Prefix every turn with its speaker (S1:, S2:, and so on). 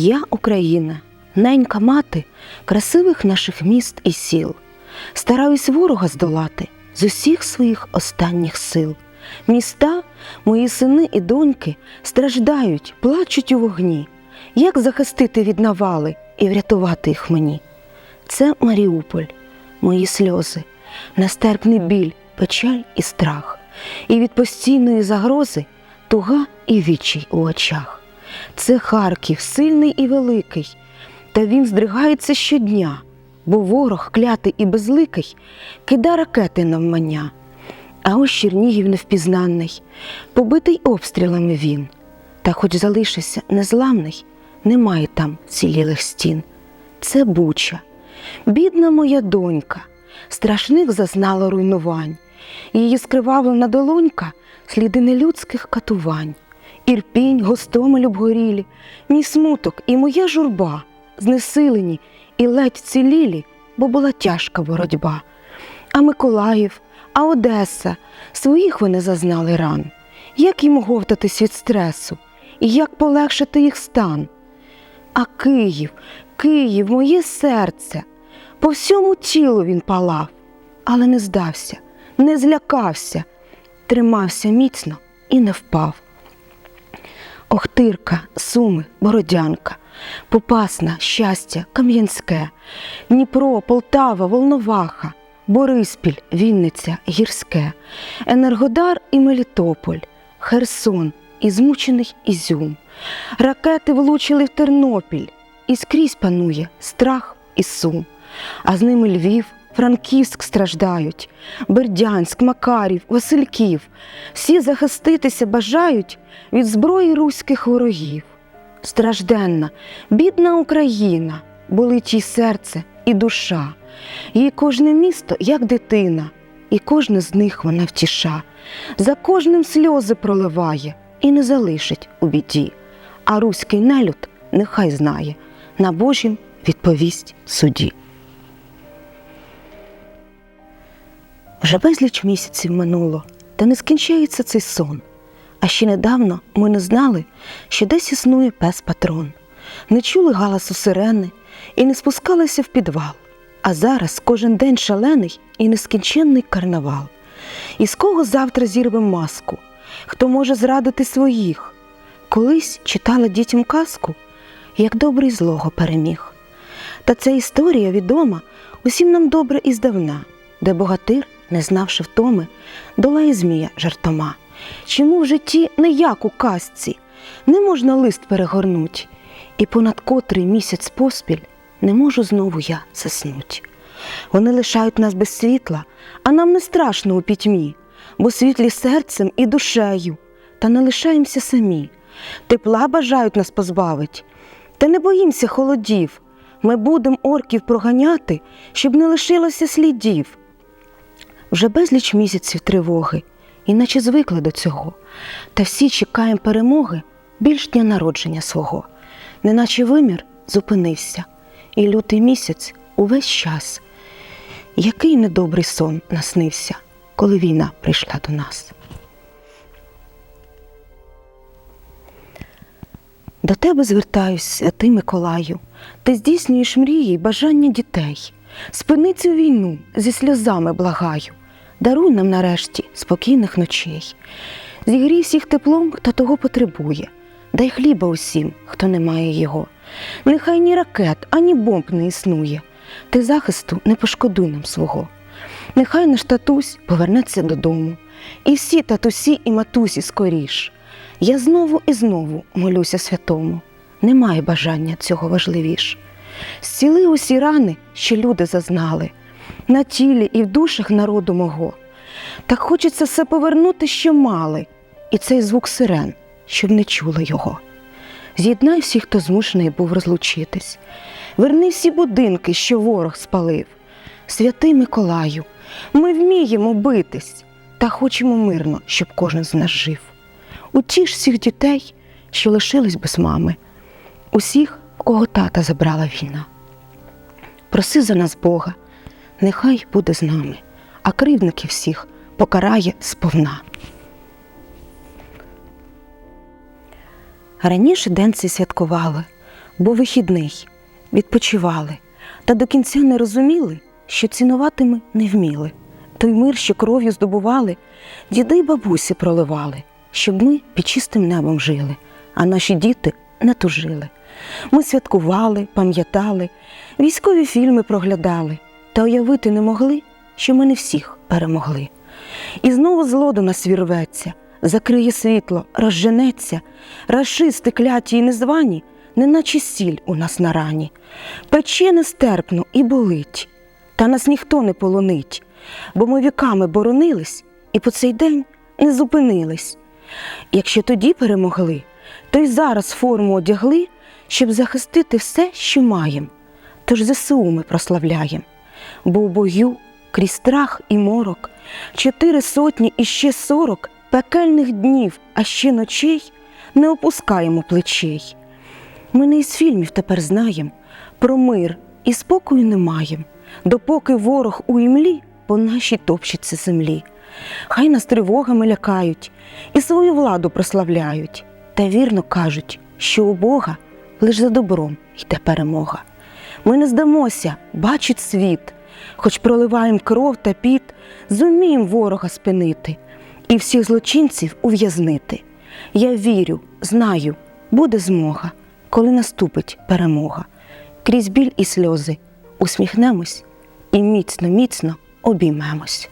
S1: Я Україна, ненька мати красивих наших міст і сіл. Стараюсь ворога здолати з усіх своїх останніх сил. Міста, мої сини і доньки страждають, плачуть у вогні. Як захистити від навали і врятувати їх мені? Це Маріуполь, мої сльози, нестерпний біль, печаль і страх, і від постійної загрози туга і відчай у очах. Це Харків, сильний і великий, та він здригається щодня, бо ворог клятий і безликий кида ракети навмання. А ось Чернігів невпізнаний, побитий обстрілами він, та хоч залишився незламний, немає там цілілих стін. Це Буча, бідна моя донька, страшних зазнала руйнувань, її скривавлена долонька сліди нелюдських катувань. Ірпінь, гостомель обгорілі, мій смуток і моя журба, знесилені і ледь цілілі, бо була тяжка боротьба. А Миколаїв, а Одеса, своїх вони зазнали ран. Як їм говтатись від стресу, і як полегшити їх стан? А Київ, Київ, моє серце, по всьому тілу він палав, але не здався, не злякався, тримався міцно і не впав. Охтирка, Суми, Бородянка, Попасна, Щастя, Кам'янське, Дніпро, Полтава, Волноваха, Бориспіль, Вінниця, Гірське, Енергодар і Мелітополь, Херсон і змучений Ізюм. Ракети влучили в Тернопіль, і скрізь панує страх і сум. А з ними Львів, Франківськ страждають, Бердянськ, Макарів, Васильків. Всі захиститися бажають від зброї руських ворогів. Стражденна, бідна Україна, болить їй серце і душа. Їй кожне місто, як дитина, і кожне з них вона втіша. За кожним сльози проливає і не залишить у біді. А руський нелюд нехай знає, на Божім відповість суді. Вже безліч місяців минуло, та не скінчається цей сон. А ще недавно ми не знали, що десь існує пес патрон, не чули галасу сирени і не спускалися в підвал. А зараз кожен день шалений і нескінченний карнавал. І з кого завтра зірвем маску? Хто може зрадити своїх? Колись читала дітям казку, як добрий злого переміг. Та ця історія відома усім нам добре і здавна, де богатир, не знавши втоми, долає змія жартома. Чому в житті не як у казці, не можна лист перегорнуть, і понад котрий місяць поспіль не можу знову я заснуть. Вони лишають нас без світла, а нам не страшно у пітьмі, бо світлі серцем і душею, та не лишаємося самі. Тепла бажають нас позбавить, та не боїмося холодів. Ми будем орків проганяти, щоб не лишилося слідів. Вже безліч місяців тривоги, іначе звикли до цього, та всі чекаємо перемоги більш дня народження свого, неначе вимір зупинився, і лютий місяць увесь час. Який недобрий сон наснився, коли війна прийшла до нас. До тебе звертаюсь, святий Миколаю. Ти здійснюєш мрії й бажання дітей. Спини цю війну зі сльозами благаю. Даруй нам нарешті спокійних ночей. Зігрій всіх теплом, хто того потребує. Дай хліба усім, хто не має його. Нехай ні ракет, ані бомб не існує. Ти захисту не пошкодуй нам свого. Нехай наш татусь повернеться додому. І всі татусі і матусі скоріш. Я знову і знову молюся святому. Немає бажання цього важливіш. Зціли усі рани, що люди зазнали, на тілі і в душах народу мого. Так хочеться все повернути, що мали, і цей звук сирен, щоб не чули його. З'єднай всіх, хто змушений був розлучитись. Верни всі будинки, що ворог спалив. Святий Миколаю, ми вміємо битись та хочемо мирно, щоб кожен з нас жив. Утіш всіх дітей, що лишились без мами, усіх, кого тата забрала війна. Проси за нас Бога, нехай буде з нами, а кривдників всіх покарає сповна. Раніше день цей святкували, бо вихідний, відпочивали, та до кінця не розуміли, що цінувати ми не вміли. Той мир, що кров'ю здобували, діди й бабусі проливали, щоб ми під чистим небом жили, а наші діти не тужили. Ми святкували, пам'ятали, військові фільми проглядали, та уявити не могли, що ми не всіх перемогли. І знову зло до нас вірветься, закриє світло, розженеться, рашисти кляті й незвані, неначе сіль у нас на рані. Пече нестерпно і болить, та нас ніхто не полонить, бо ми віками боронились і по цей день не зупинились. Якщо тоді перемогли, то й зараз форму одягли, щоб захистити все, що маєм. Тож ЗСУ ми прославляєм, бо у бою крізь страх і морок, чотири сотні і ще сорок пекельних днів, а ще ночей не опускаємо плечей. Ми не із фільмів тепер знаєм про мир і спокою не маєм, допоки ворог у імлі по нашій топчеться землі. Хай нас тривогами лякають і свою владу прославляють, та вірно кажуть, що у Бога лиш за добром йде перемога. Ми не здамося, бачить світ, хоч проливаємо кров та піт, зумієм ворога спинити і всіх злочинців ув'язнити. Я вірю, знаю, буде змога, коли наступить перемога. Крізь біль і сльози усміхнемось і міцно, міцно обіймемось.